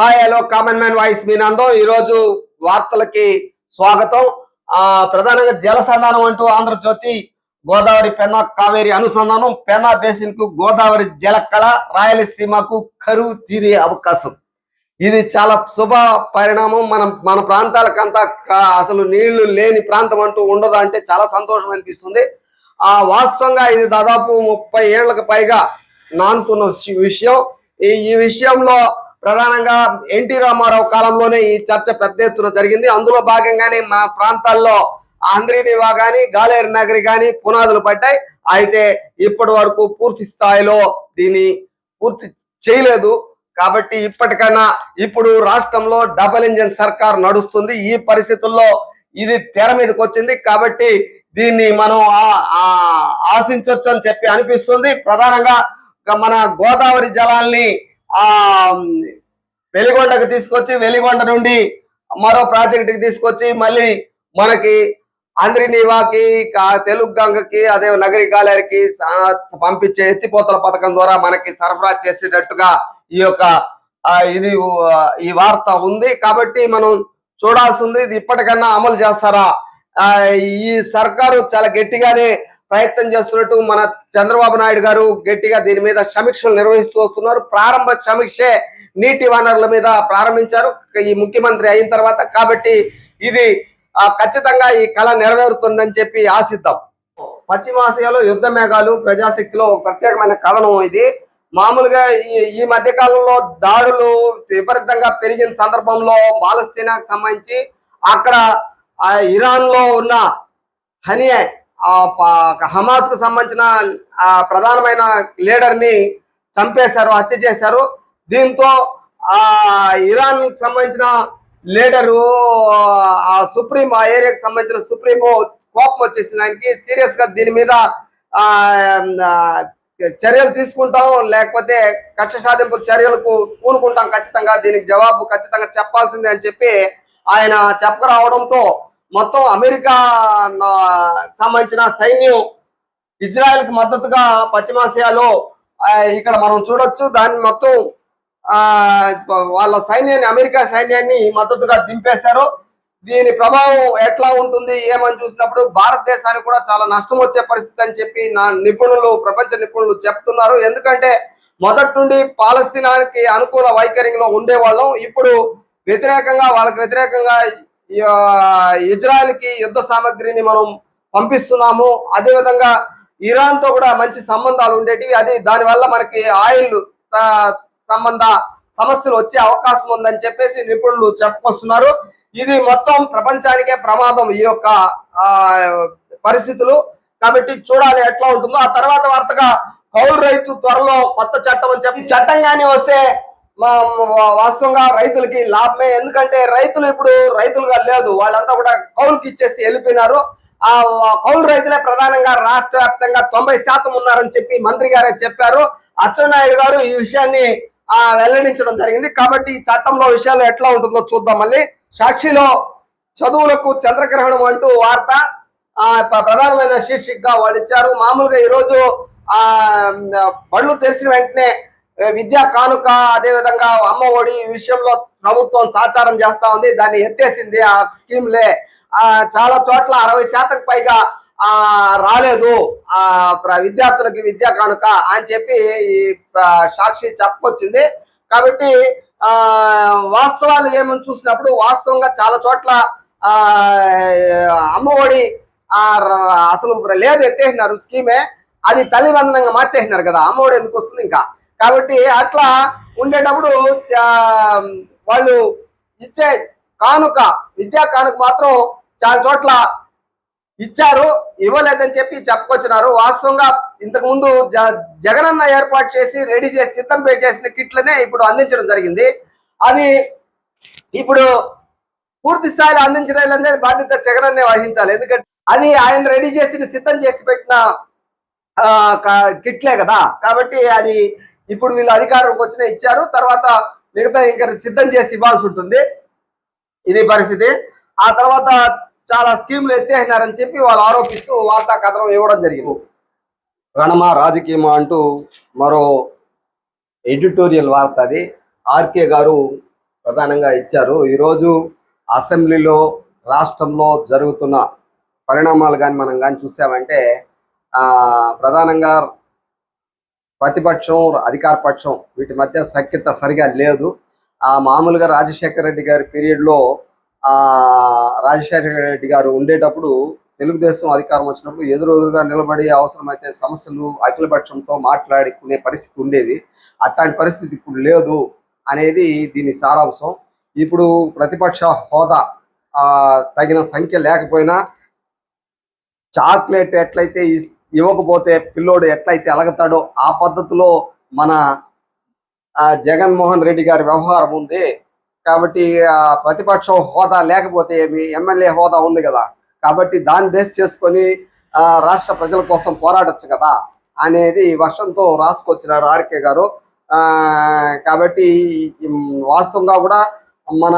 Hi hello common man voice మీ నందం. ఈరోజు వార్తలకి స్వాగతం. ఆ ప్రధానంగా జలసంధానం అంటూ ఆంధ్రజ్యోతి గోదావరి పెన్నా కావేరి అనుసంధానం పెన్నా బేసిన్కు గోదావరి జలకళ రాయలసీమకు కరువు తీరే అవకాశం. ఇది చాలా శుభ పరిణామం. మనం మన ప్రాంతాలకంతా అసలు నీళ్ళు లేని ప్రాంతం అంటూ ఉండదు అంటే చాలా సంతోషం అనిపిస్తుంది. ఆ వాస్తవంగా ఇది దాదాపు ముప్పై ఏళ్ళకు పైగా నానుకున్న విషయం. ఈ విషయంలో ప్రధానంగా ఎన్టీ రామారావు కాలంలోనే ఈ చర్చ పెద్ద ఎత్తున జరిగింది. అందులో భాగంగానే మా ప్రాంతాల్లో ఆంధ్రీనివా కానీ గాలేరు నగరి కానీ పునాదులు పడ్డాయి. అయితే ఇప్పటి వరకు పూర్తి స్థాయిలో దీన్ని పూర్తి చేయలేదు. కాబట్టి ఇప్పటికైనా ఇప్పుడు రాష్ట్రంలో డబల్ ఇంజన్ సర్కార్ నడుస్తుంది. ఈ పరిస్థితుల్లో ఇది తెర మీదకి వచ్చింది. కాబట్టి దీన్ని మనం ఆ- అని చెప్పి అనిపిస్తుంది. ప్రధానంగా మన గోదావరి జలాల్ని ఆ వెలిగొండకు తీసుకొచ్చి వెలిగొండ నుండి మరో ప్రాజెక్టుకి తీసుకొచ్చి మళ్ళీ మనకి ఆంధ్రనీవాకి కా- తెలుగు గంగకి అదే నగరి కాలేరికి పంపించే ఎత్తిపోతల పథకం ద్వారా మనకి సరఫరా చేసేటట్టుగా ఈ యొక్క ఇది ఈ వార్త ఉంది. కాబట్టి మనం చూడాల్సింది ఇది ఇప్పటికన్నా అమలు చేస్తారా? ఆ, ఈ సర్కారు చాలా గట్టిగానే ప్రయత్నం చేస్తున్నట్టు మన చంద్రబాబు నాయుడు గారు గట్టిగా దీని మీద సమీక్షలు నిర్వహిస్తూ వస్తున్నారు. ప్రారంభ సమీక్షే నీటి వనరుల మీద ప్రారంభించారు. ఈ ముఖ్యమంత్రి అయిన తర్వాత కాబట్టి ఇది ఖచ్చితంగా ఈ కళ నెరవేరుతుందని చెప్పి ఆశిద్దాం. పశ్చిమాసియాలో యుద్ధ మేఘాలు ప్రజాశక్తిలో ప్రత్యేకమైన కథనం ఇది. మామూలుగా ఈ ఈ మధ్య కాలంలో దాడులు విపరీతంగా పెరిగిన సందర్భంలో పాలస్తీనాకు సంబంధించి అక్కడ ఆ ఇరాన్లో ఉన్న హనియే హమాస్కు సంబంధించిన ప్రధానమైన లీడర్ని చంపేశారు హత్య చేశారు. దీంతో ఆ ఇరాన్ సంబంధించిన లీడరు ఆ సుప్రీం ఆ ఏరియాకి సంబంధించిన సుప్రీము కోపం వచ్చేసిన దానికి సీరియస్గా దీని మీద ఆ చర్యలు తీసుకుంటాం లేకపోతే కక్ష సాధింపు చర్యలకు పూనుకుంటాం ఖచ్చితంగా. దీనికి జవాబు ఖచ్చితంగా చెప్పాల్సిందే అని చెప్పి ఆయన చెప్పరావడంతో మొత్తం అమెరికా నా- సంబంధించిన సైన్యం ఇజ్రాయెల్కి మద్దతుగా పశ్చిమాసియాలో ఇక్కడ మనం చూడొచ్చు. దాన్ని మొత్తం వాళ్ళ సైన్యాన్ని అమెరికా సైన్యాన్ని మద్దతుగా దింపేశారు. దీని ప్రభావం ఎట్లా ఉంటుంది ఏమని చూసినప్పుడు భారతదేశానికి కూడా చాలా నష్టం వచ్చే పరిస్థితి అని చెప్పి నా నిపుణులు ప్రపంచ నిపుణులు చెప్తున్నారు. ఎందుకంటే మొదటి నుండి పాలస్తీనానికి అనుకూల వైఖరిలో ఉండేవాళ్ళం. ఇప్పుడు వ్యతిరేకంగా వాళ్ళకి వ్యతిరేకంగా ఇజ్రాయెల్కి యుద్ధ సామగ్రిని మనం పంపిస్తున్నాము. అదే విధంగా ఇరాన్తో కూడా మంచి సంబంధాలు ఉండేటివి. అది దానివల్ల మనకి ఆయిల్ సంబంధ సమస్యలు వచ్చే అవకాశం ఉందని చెప్పేసి నిపుణులు చెప్పుకొస్తున్నారు. ఇది మొత్తం ప్రపంచానికే ప్రమాదం ఈ యొక్క పరిస్థితులు. కాబట్టి చూడాలి ఎట్లా ఉంటుందో. ఆ తర్వాత వార్తగా కౌలు రైతు త్వరలో కొత్త చట్టం అని చెప్పి చట్టం కానీ వస్తే వాస్తవంగా రైతులకి లాభమే. ఎందుకంటే రైతులు ఇప్పుడు రైతులుగా లేదు. వాళ్ళంతా కూడా కౌలుకి ఇచ్చేసి వెళ్ళిపోయినారు. ఆ కౌలు రైతులే ప్రధానంగా రాష్ట్ర వ్యాప్తంగా తొంభై శాతం ఉన్నారని చెప్పి మంత్రి గారే చెప్పారు. అచ్చెన్నాయుడు గారు ఈ విషయాన్ని వెల్లడించడం జరిగింది. కాబట్టి ఈ చట్టంలో విషయాలు ఎట్లా ఉంటుందో చూద్దాం మళ్ళీ. సాక్షిలో చదువులకు చంద్రగ్రహణం అంటూ వార్త ప్రధానమైన శీర్షికగా వాళ్ళు ఇచ్చారు మామూలుగా ఈరోజు ఆ బళ్ళు తెరిచిన వెంటనే విద్యా కానుక అదే విధంగా అమ్మ ఒడి ఈ విషయంలో ప్రభుత్వం సాచారం చేస్తా ఉంది. దాన్ని ఎత్తేసింది ఆ స్కీమ్లే. ఆ చాలా చోట్ల అరవై శాతం పైగా ఆ రాలేదు. ఆ విద్యార్థులకి విద్యా కానుక అని చెప్పి ఈ సాక్షి చెప్పుకొచ్చింది కాబట్టి ఆ వాస్తవాలు ఏమని చూసినప్పుడు వాస్తవంగా చాలా చోట్ల ఆ అమ్మఒడి ఆ అసలు లేదు ఎత్తేసినారు స్కీమే. అది తల్లిబంధనంగా మార్చేసినారు కదా. అమ్మఒడి ఎందుకు వస్తుంది ఇంకా? కాబట్టి అట్లా ఉండేటప్పుడు వాళ్ళు ఇచ్చే కానుక విద్యా కానుక మాత్రం చాలా చోట్ల ఇచ్చారు ఇవ్వలేదని చెప్పి చెప్పుకొచ్చినారు. వాస్తవంగా ఇంతకు ముందు జగనన్న ఏర్పాటు చేసి రెడీ చేసి సిద్ధం చేసిన కిట్లనే ఇప్పుడు అందించడం జరిగింది. అది ఇప్పుడు పూర్తి స్థాయిలో అందించడం బాధ్యత జగనన్నే వహించాలి. ఎందుకంటే అది ఆయన రెడీ చేసి సిద్ధం చేసి పెట్టిన కిట్లే కదా. కాబట్టి అది ఇప్పుడు వీళ్ళు అధికారంకి వచ్చిన ఇచ్చారు. తర్వాత మిగతా ఇంకా సిద్ధం చేసి ఇవ్వాల్సి ఉంటుంది. ఇది పరిస్థితి. ఆ తర్వాత చాలా స్కీములు ఎత్తేసినారని చెప్పి వాళ్ళు ఆరోపిస్తూ వార్తా కథనం ఇవ్వడం జరిగింది. రణమా రాజకీయమా అంటూ మరో ఎడిటోరియల్ వార్త అది. ఆర్కే గారు ప్రధానంగా ఇచ్చారు. ఈరోజు అసెంబ్లీలో రాష్ట్రంలో జరుగుతున్న పరిణామాలు కానీ మనం కానీ చూసామంటే ప్రధానంగా ప్రతిపక్షం అధికార పక్షం వీటి మధ్య సఖ్యత సరిగా లేదు. ఆ మామూలుగా రాజశేఖర రెడ్డి గారి పీరియడ్లో రాజశేఖర రెడ్డి గారు ఉండేటప్పుడు తెలుగుదేశం అధికారం వచ్చినప్పుడు ఎదురెదురుగా నిలబడి అవసరమైతే సమస్యలు అఖిలపక్షంతో మాట్లాడుకునే పరిస్థితి ఉండేది. అట్లాంటి పరిస్థితి ఇప్పుడు లేదు అనేది దీని సారాంశం. ఇప్పుడు ప్రతిపక్ష హోదా ఆ తగిన సంఖ్య లేకపోయినా చాక్లెట్ ఎట్లయితే ఇవ్వకపోతే పిల్లోడు ఎట్లయితే అలగతాడో ఆ పద్ధతిలో మన జగన్మోహన్ రెడ్డి గారి వ్యవహారం ఉంది కాబట్టి ప్రతిపక్షం హోదా లేకపోతే ఏమి ఎమ్మెల్యే హోదా ఉంది కదా. కాబట్టి దాన్ని బేస్ చేసుకొని రాష్ట్ర ప్రజల కోసం పోరాడొచ్చు కదా అనేది వర్షంతో రాసుకొచ్చినారు ఆర్కే గారు. ఆ, కాబట్టి వాస్తవంగా కూడా మన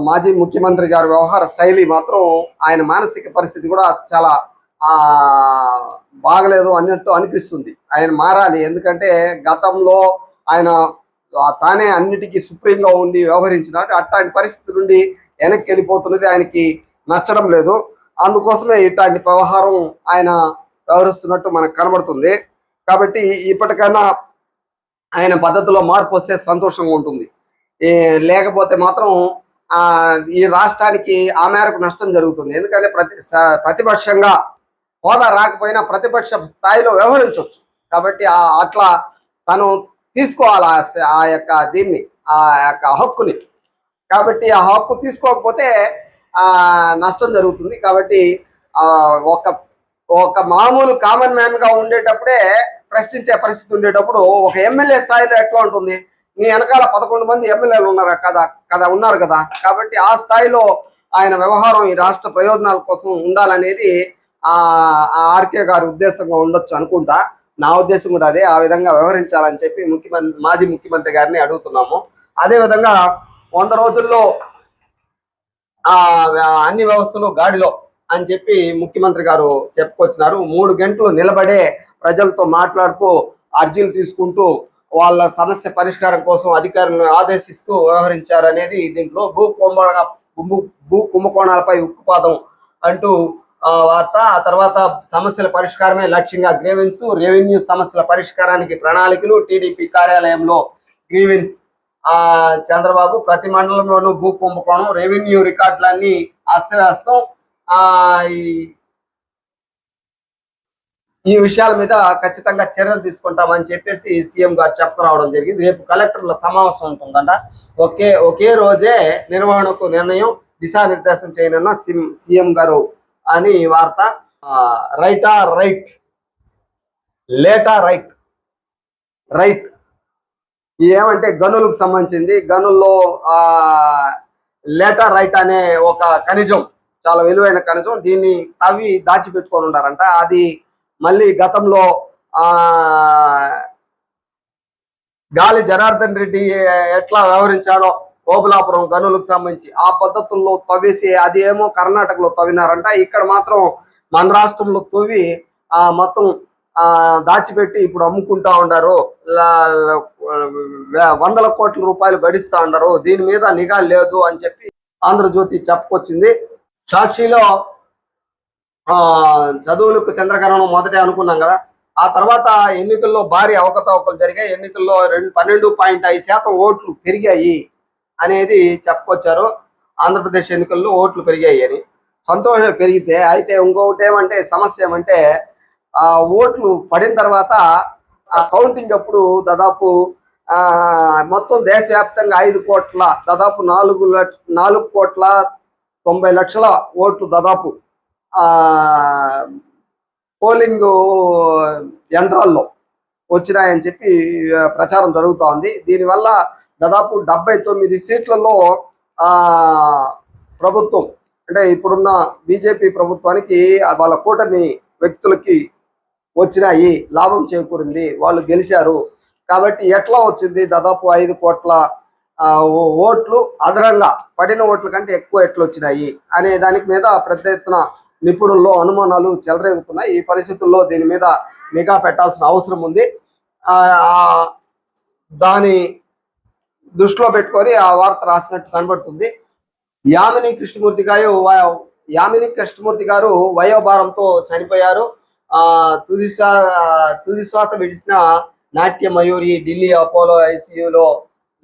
మాజీ ముఖ్యమంత్రి గారి వ్యవహార శైలి మాత్రం ఆయన మానసిక పరిస్థితి కూడా చాలా బాగలేదు అన్నట్టు అనిపిస్తుంది. ఆయన మారాలి. ఎందుకంటే గతంలో ఆయన తానే అన్నిటికీ సుప్రీంగా ఉండి వ్యవహరించినట్టు అట్లాంటి పరిస్థితి నుండి వెనక్కి వెళ్ళిపోతున్నది ఆయనకి నచ్చడం లేదు. అందుకోసమే ఇట్లాంటి వ్యవహారం ఆయన వ్యవహరిస్తున్నట్టు మనకు కనబడుతుంది. కాబట్టి ఇప్పటికైనా ఆయన పద్ధతిలో మార్పు వస్తే సంతోషంగా ఉంటుంది. లేకపోతే మాత్రం ఈ రాష్ట్రానికి ఆ మేరకు నష్టం జరుగుతుంది. ఎందుకంటే ప్రతి ప్రతిపక్షంగా హోదా రాకపోయినా ప్రతిపక్ష స్థాయిలో వ్యవహరించవచ్చు కాబట్టి ఆ అట్లా తను తీసుకోవాలి? ఆ ఆ యొక్క దీన్ని ఆ యొక్క హక్కుని. కాబట్టి ఆ హక్కు తీసుకోకపోతే నష్టం జరుగుతుంది. కాబట్టి ఒక ఒక మామూలు కామన్ మ్యాన్గా ఉండేటప్పుడే ప్రశ్నించే పరిస్థితి ఉండేటప్పుడు ఒక ఎమ్మెల్యే స్థాయిలో ఎట్లా ఉంటుంది? నీ వెనకాల పదకొండు మంది ఎమ్మెల్యేలు ఉన్నారు? కదా కదా ఉన్నారు కదా. కాబట్టి ఆ స్థాయిలో ఆయన వ్యవహారం ఈ రాష్ట్ర ప్రయోజనాల కోసం ఉండాలనేది ఆ ఆర్కే గారి ఉద్దేశంగా ఉండొచ్చు అనుకుంటా. నా ఉద్దేశం కూడా అదే. ఆ విధంగా వ్యవహరించాలని చెప్పి ముఖ్యమంత్రి మాజీ ముఖ్యమంత్రి గారిని అడుగుతున్నాము. అదే విధంగా వంద రోజుల్లో ఆ అన్ని వ్యవస్థలు గాడిలో అని చెప్పి ముఖ్యమంత్రి గారు చెప్పుకొచ్చినారు. మూడు గంటలు నిలబడే ప్రజలతో మాట్లాడుతూ అర్జీలు తీసుకుంటూ వాళ్ళ సమస్య పరిష్కారం కోసం అధికారులను ఆదేశిస్తూ వ్యవహరించారనేది దీంట్లో భూ కుంభ భూ- కుంభకోణాలపై ఉక్కుపాదం అంటూ వార్త ఆ తర్వాత సమస్యల పరిష్కారమే లక్ష్యంగా గ్రీవెన్స్ రెవెన్యూ సమస్యల పరిష్కారానికి ప్రణాళికలు టీడీపీ కార్యాలయంలో గ్రీవెన్స్. ఆ చంద్రబాబు ప్రతి మండలంలోనూ భూ కుంభకోణం రెవెన్యూ రికార్డులన్నీ అస్తవ్యస్తం. ఆ ఈ విషయాల మీద ఖచ్చితంగా చర్యలు తీసుకుంటామని చెప్పేసి సీఎం గారు చెప్పరావడం జరిగింది. రేపు కలెక్టర్ల సమావేశం ఉంటుందంట. ఒకే ఒకే రోజే నిర్వహణకు నిర్ణయం దిశానిర్దేశం చేయనున్న సిం- సీఎం గారు అని ఈ వార్త ఆ, రైటా రైట్ లేటా రైట్ రైట్ ఇది ఏమంటే గనులకు సంబంధించింది. గనుల్లో లేటా రైట్ అనే ఒక ఖనిజం చాలా విలువైన ఖనిజం దీన్ని తవ్వి దాచిపెట్టుకొని ఉన్నారంట. అది మళ్ళీ గతంలో గాలి జనార్దన్ రెడ్డి ఎట్లా వ్యవహరించాడో ఓబులాపురం గనులకు సంబంధించి ఆ పద్ధతుల్లో తవ్వేసి అది ఏమో కర్ణాటకలో తవ్వినారంట. ఇక్కడ మాత్రం మన రాష్ట్రంలో తవ్వి ఆ మొత్తం ఆ దాచిపెట్టి ఇప్పుడు అమ్ముకుంటా ఉండారు. వందల కోట్ల రూపాయలు గడిస్తా ఉండారు. దీని మీద నిఘా లేదు అని చెప్పి ఆంధ్రజ్యోతి చెప్పుకొచ్చింది. సాక్షిలో ఆ చదువులకు చంద్రకరణం మొదటే అనుకున్నాం కదా. ఆ తర్వాత ఎన్నికల్లో భారీ అవకతవకలు జరిగాయి. ఎన్నికల్లో రెండు పన్నెండు పాయింట్ ఐదు శాతం ఓట్లు పెరిగాయి. అనేది చెప్పుకొచ్చారు. ఆంధ్రప్రదేశ్ ఎన్నికల్లో ఓట్లు పెరిగాయి అని. సంతోషం పెరిగితే అయితే ఇంకొకటి ఏమంటే సమస్య ఏమంటే ఆ ఓట్లు పడిన తర్వాత ఆ కౌంటింగ్ అప్పుడు దాదాపు ఆ మొత్తం దేశవ్యాప్తంగా ఐదు కోట్ల దాదాపు నాలుగు లక్ష నాలుగు కోట్ల తొంభై లక్షల ఓట్లు దాదాపు ఆ పోలింగ్ యంత్రాల్లో వచ్చినాయని చెప్పి ప్రచారం జరుగుతోంది దీనివల్ల దాదాపు డెబ్బై తొమ్మిది సీట్లలో ప్రభుత్వం అంటే ఇప్పుడున్న బీజేపీ ప్రభుత్వానికి వాళ్ళ కూటమి వ్యక్తులకి వచ్చినాయి లాభం చేకూరింది వాళ్ళు గెలిచారు. కాబట్టి ఎట్లా వచ్చింది? దాదాపు ఐదు కోట్ల ఓట్లు అదనంగా పడిన ఓట్ల కంటే ఎక్కువ ఎట్లు వచ్చినాయి అనే దానికి మీద పెద్ద ఎత్తున నిపుణుల్లో అనుమానాలు చెలరేగుతున్నాయి. ఈ పరిస్థితుల్లో దీని మీద నిఘా పెట్టాల్సిన అవసరం ఉంది. దాని దృష్టిలో పెట్టుకొని ఆ వార్త రాసినట్టు కనబడుతుంది. యామిని కృష్ణమూర్తి గారు యామిని కృష్ణమూర్తి గారు వయోభారంతో చనిపోయారు. ఆ తుదిశ్వా తుదిశ్వాస తుది శ్వాస విడిచిన నాట్య మయూరి ఢిల్లీ అపోలో ఐసీయూలో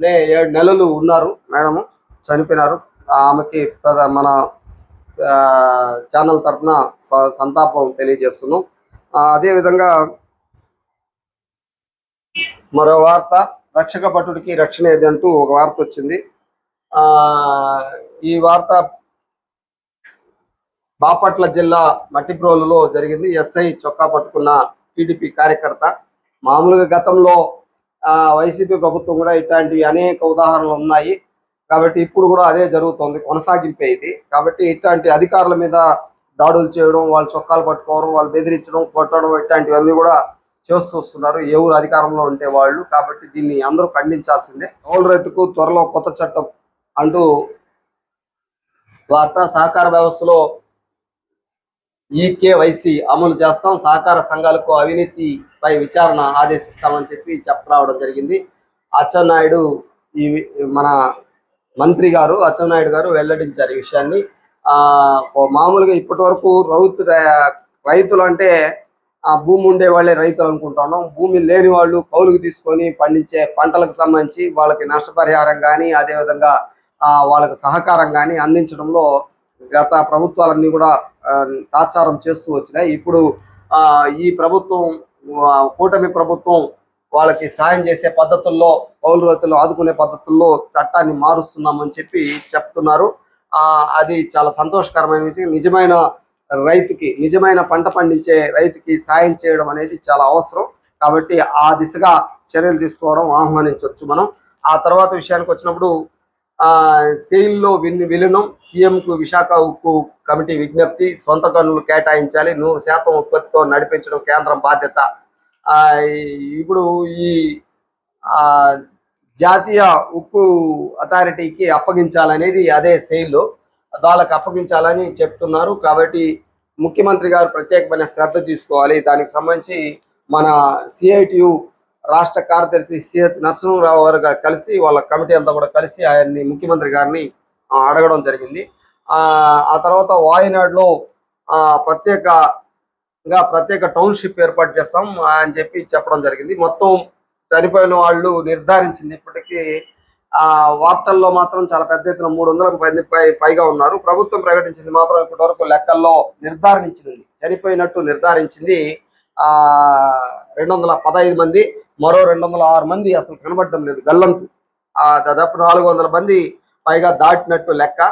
ఏడు నెలలు ఉన్నారు. మేడము చనిపోయినారు. ఆమెకి మన ఛానల్ తరఫున సంతాపం తెలియజేస్తున్నాం. అదేవిధంగా మరో వార్త రక్షక భటుడికి రక్షణ ఏది అంటూ ఒక వార్త వచ్చింది. ఆ ఈ వార్త బాపట్ల జిల్లా మట్టిప్రోలులో జరిగింది. ఎస్ఐ చొక్కా పట్టుకున్న టీడీపీ కార్యకర్త. మామూలుగా గతంలో ఆ, వైసీపీ ప్రభుత్వం కూడా ఇట్లాంటి అనేక ఉదాహరణలు ఉన్నాయి. కాబట్టి ఇప్పుడు కూడా అదే జరుగుతుంది కొనసాగింపే ఇది. కాబట్టి ఇట్లాంటి అధికారుల మీద దాడులు చేయడం వాళ్ళు చొక్కాలు పట్టుకోవడం వాళ్ళు బెదిరించడం కొట్టడం ఇట్లాంటివన్నీ కూడా చేస్తూ వస్తున్నారు. ఎవరు అధికారంలో ఉంటే వాళ్ళు. కాబట్టి దీన్ని అందరూ ఖండించాల్సిందే. కౌలు రైతుకు త్వరలో కొత్త చట్టం అంటూ వార్త సహకార వ్యవస్థలో ఈకేవైసీ అమలు చేస్తాం. సహకార సంఘాలకు అవినీతిపై విచారణ ఆదేశిస్తామని చెప్పి చెప్పరావడం జరిగింది. అచ్చెన్నాయుడు ఈ మన మంత్రి గారు అచ్చెన్నాయుడు గారు వెల్లడించారు ఈ విషయాన్ని. మామూలుగా ఇప్పటి వరకు రైతు రైతులు అంటే ఆ భూమి ఉండే వాళ్ళే రైతులు అనుకుంటున్నాం భూమి లేని వాళ్ళు కౌలుకు తీసుకొని పండించే పంటలకు సంబంధించి వాళ్ళకి నష్టపరిహారం కానీ అదేవిధంగా ఆ, వాళ్ళకి సహకారం కానీ అందించడంలో గత ప్రభుత్వాలన్నీ కూడా ఆ, తాత్సారం చేస్తూ వచ్చినాయి. ఇప్పుడు ఆ, ఈ ప్రభుత్వం కూటమి ప్రభుత్వం వాళ్ళకి సాయం చేసే పద్ధతుల్లో కౌలు రైతులు ఆదుకునే పద్ధతుల్లో చట్టాన్ని మారుస్తున్నామని చెప్పి చెప్తున్నారు. ఆ అది చాలా సంతోషకరమైన విషయం. నిజమైన రైతుకి నిజమైన పంట పండించే రైతుకి సాయం చేయడం అనేది చాలా అవసరం. కాబట్టి ఆ దిశగా చర్యలు తీసుకోవడం ఆహ్వానించవచ్చు మనం. ఆ తర్వాత విషయానికి వచ్చినప్పుడు ఆ సెయిల్లో విన్ విలీనం సీఎంకు విశాఖ ఉక్కు కమిటీ విజ్ఞప్తి సొంత గనులు కేటాయించాలి నూరు శాతం ఉత్పత్తితో నడిపించడం కేంద్రం బాధ్యత. ఇప్పుడు ఈ జాతీయ ఉక్కు అథారిటీకి అప్పగించాలనేది అదే సెయిల్ వాళ్ళకు అప్పగించాలని చెప్తున్నారు. కాబట్టి ముఖ్యమంత్రి గారు ప్రత్యేకమైన శ్రద్ధ తీసుకోవాలి. దానికి సంబంధించి మన సిఐటియు రాష్ట్ర కార్యదర్శి సిహెచ్ నరసింహరావు గారు కలిసి వాళ్ళ కమిటీ అంతా కూడా కలిసి ఆయన్ని ముఖ్యమంత్రి గారిని అడగడం జరిగింది. ఆ తర్వాత వాయనాడులో ఆ ప్రత్యేకంగా ప్రత్యేక టౌన్షిప్ ఏర్పాటు చేస్తాం అని చెప్పి చెప్పడం జరిగింది. మొత్తం చనిపోయిన వాళ్ళు నిర్ధారించింది ఇప్పటికీ వార్తల్లో మాత్రం చాలా పెద్ద ఎత్తున మూడు వందల పైగా ఉన్నారు. ప్రభుత్వం ప్రకటించింది మాత్రం ఇప్పటివరకు లెక్కల్లో నిర్ధారించింది. చనిపోయినట్టు నిర్ధారించింది. ఆ రెండు వందల పదహైదు మంది మరో రెండు వందల ఆరు మంది అసలు కనబడడం లేదు గల్లంతు. ఆ దాదాపు నాలుగు వందల మంది పైగా దాటినట్టు లెక్క.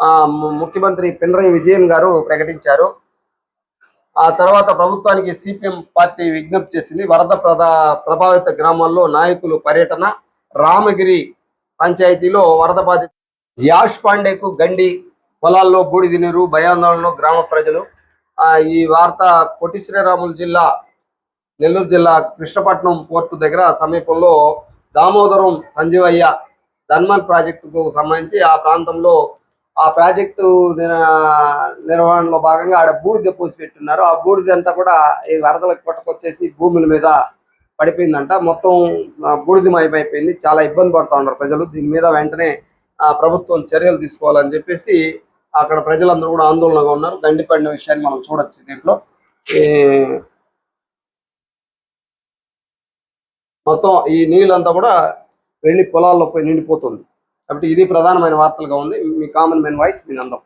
ఆ ముఖ్యమంత్రి పినరయి విజయన్ గారు ప్రకటించారు. ఆ తర్వాత ప్రభుత్వానికి సిపిఎం పార్టీ విజ్ఞప్తి చేసింది. వరద ప్రభావిత గ్రామాల్లో నాయకులు పర్యటన రామగిరి పంచాయతీలో వరద బాధిత యాష్ పాండేకు గండి పొలాల్లో బూడిద నీరు భయాందోళనలో గ్రామ ప్రజలు. ఈ వార్త పొట్టి శ్రీరాములు జిల్లా నెల్లూరు జిల్లా కృష్ణపట్నం పోర్టు దగ్గర సమీపంలో దామోదరం సంజీవయ్య ధన్మల్ ప్రాజెక్టుకు సంబంధించి ఆ ప్రాంతంలో ఆ ప్రాజెక్టు నిర్వహణలో భాగంగా ఆడ బూడిద పోసి పెట్టున్నారు ఆ బూడిద అంతా కూడా ఈ వరదలకు కొట్టుకొచ్చేసి భూముల మీద పడిపోయిందంట. మొత్తం ఆ, చాలా ఇబ్బంది పడుతూ ఉన్నారు ప్రజలు. దీని మీద వెంటనే ఆ ప్రభుత్వం చర్యలు తీసుకోవాలని చెప్పేసి అక్కడ ప్రజలందరూ కూడా ఆందోళనగా ఉన్నారు. గండిపడిన విషయాన్ని మనం చూడొచ్చు దీంట్లో. ఈ మొత్తం ఈ నీళ్ళంతా కూడా వెళ్ళి పొలాల్లో పోయి నిండిపోతుంది. కాబట్టి ఇది ప్రధానమైన వార్తలుగా ఉంది. మీ కామన్ మెన్ వాయిస్ మీ నందం.